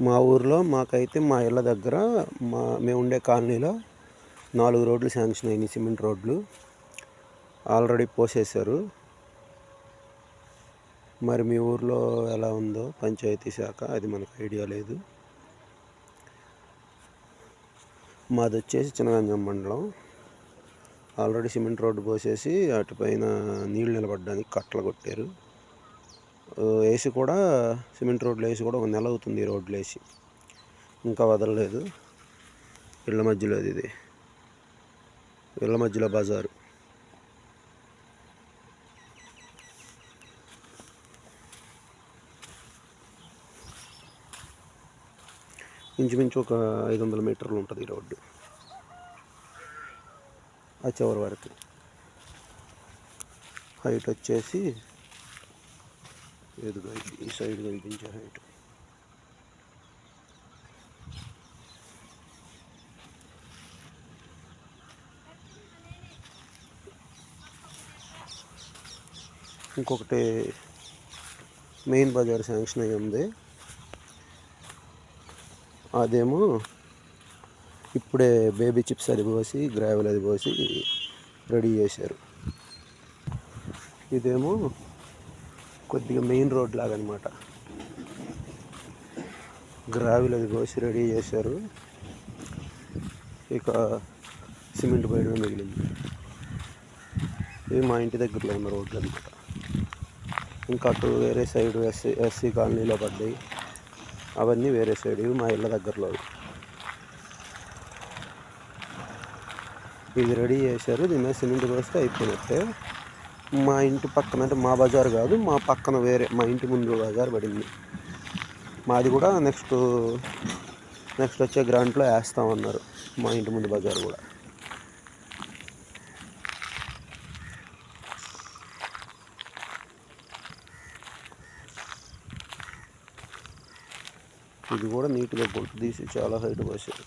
మా ఊర్లో మాకైతే మా ఇళ్ళ దగ్గర మా మేము ఉండే కాలనీలో నాలుగు రోడ్లు శాంక్షన్ అయినాయి సిమెంట్ రోడ్లు. ఆల్రెడీ పోసేశారు. మరి మీ ఊర్లో ఎలా ఉందో పంచాయతీ శాఖ అది మనకు ఐడియా లేదు. మాది వచ్చేసి చిన్నగంజం మండలం. ఆల్రెడీ సిమెంట్ రోడ్డు పోసేసి అటుపైన నీళ్ళు నిలబడడానికి కట్టలు కొట్టారు. వేసి కూడా సిమెంట్ రోడ్లు వేసి కూడా ఒక నెల అవుతుంది ఈ రోడ్లు వేసి ఇంకా వదలలేదు. ఇళ్ళ మధ్యలో ఇది. ఇళ్ళ మధ్యలో బజారు. ఇంచుమించు ఒక ఐదు వందల మీటర్లు ఉంటుంది ఈ రోడ్డు. ఆ చివరి వరకు. హైట్ వచ్చేసి ఎదుగు ఈ సైడ్ కనిపించే హైట్ ఇంకొకటి మెయిన్ బజార్ శాంక్షన్ అయ్యి ఉంది. అదేమో ఇప్పుడే బేబీ చిప్స్ అది పోసి గ్రావెల్ అది పోసి రెడీ చేశారు. ఇదేమో కొద్దిగా మెయిన్ రోడ్ లాగా అనమాట గ్రావెల్ అది కోసి రెడీ చేశారు. ఇక సిమెంట్ పోయడమే మిగిలింది. ఇవి మా ఇంటి దగ్గరలో ఉన్న రోడ్లు అనమాట ఇంకా అటు వేరే సైడ్ ఎస్సీ ఎస్సీ కాలనీలో పడ్డాయి. అవన్నీ వేరే సైడ్ ఇవి మా ఇళ్ళ దగ్గరలో ఇది రెడీ చేశారు. దీని మీద సిమెంట్ పోస్తే అయిపోయినట్టే. మా ఇంటి పక్కన అంటే మా బజార్ కాదు మా పక్కన వేరే మా ఇంటి ముందు బజార్ పడింది. మాది కూడా నెక్స్ట్ నెక్స్ట్ వచ్చే గ్రాంట్లో వేస్తామన్నారు మా ఇంటి ముందు బజార్ కూడా. ఇది కూడా నీట్గా గుంట తీసి చాలా హైట్ పోసారు.